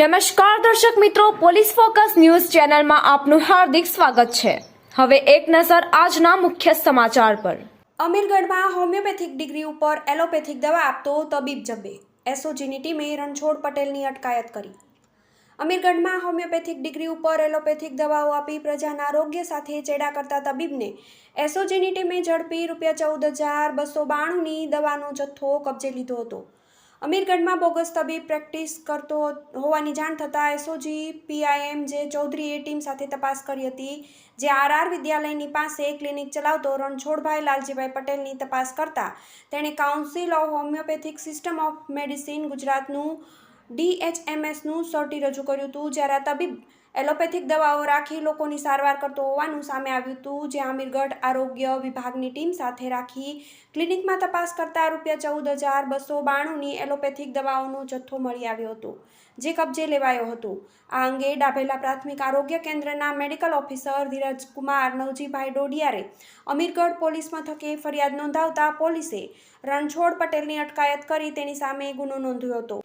નમસ્કાર દર્શક મિત્રો, પોલીસ ફોકસ ન્યૂઝ ચેનલમાં આપનું હાર્દિક સ્વાગત છે. હવે એક નજર આજના મુખ્ય સમાચાર પર. અમીરગઢમાં હોમિયોપેથિક ડિગ્રી ઉપર એલોપેથિક દવા આપતો તબીબ જબ્બે. એસઓજીની ટીમે રણછોડ પટેલની અટકાયત કરી. અમીરગઢમાં હોમિયોપેથિક ડિગ્રી ઉપર એલોપેથિક દવાઓ આપી પ્રજાના આરોગ્ય સાથે ચેડા કરતા તબીબને એસઓજીની ટીમે ઝડપી રૂપિયા ચૌદ હજાર બસો બાણુંની દવાનો જથ્થો કબજે લીધો હતો. અમીરગઢમાં બોગસ તબીબ પ્રેક્ટિસ કરતો હોવાની જાણ થતાં એસઓજી, પીઆઈએમ જે ચૌધરીએ ટીમ સાથે તપાસ કરી હતી, જે આરઆર વિદ્યાલયની પાસે ક્લિનિક ચલાવતો રણછોડભાઈ લાલજીભાઈ પટેલની તપાસ કરતા, તેણે council of homoeopathic system of medicine ગુજરાતનું ડીએચએમએસનું સર્ટી રજૂ કર્યું હતું, જ્યારે આ તબીબ એલોપેથિક દવાઓ રાખી લોકોની સારવાર કરતો હોવાનું સામે આવ્યું હતું, જે આમીરગઢ આરોગ્ય વિભાગની ટીમ સાથે રાખી ક્લિનિકમાં તપાસ કરતા રૂપિયા ચૌદ હજાર બસો બાણુંની એલોપેથિક દવાઓનો જથ્થો મળી આવ્યો હતો, જે કબજે લેવાયો હતો. આ અંગે ડાભેલા પ્રાથમિક આરોગ્ય કેન્દ્રના મેડિકલ ઓફિસર ધીરજકુમાર નવજીભાઈ ડોડિયારે અમીરગઢ પોલીસ મથકે ફરિયાદ નોંધાવતા પોલીસે રણછોડ પટેલની અટકાયત કરી તેની સામે ગુનો નોંધ્યો હતો.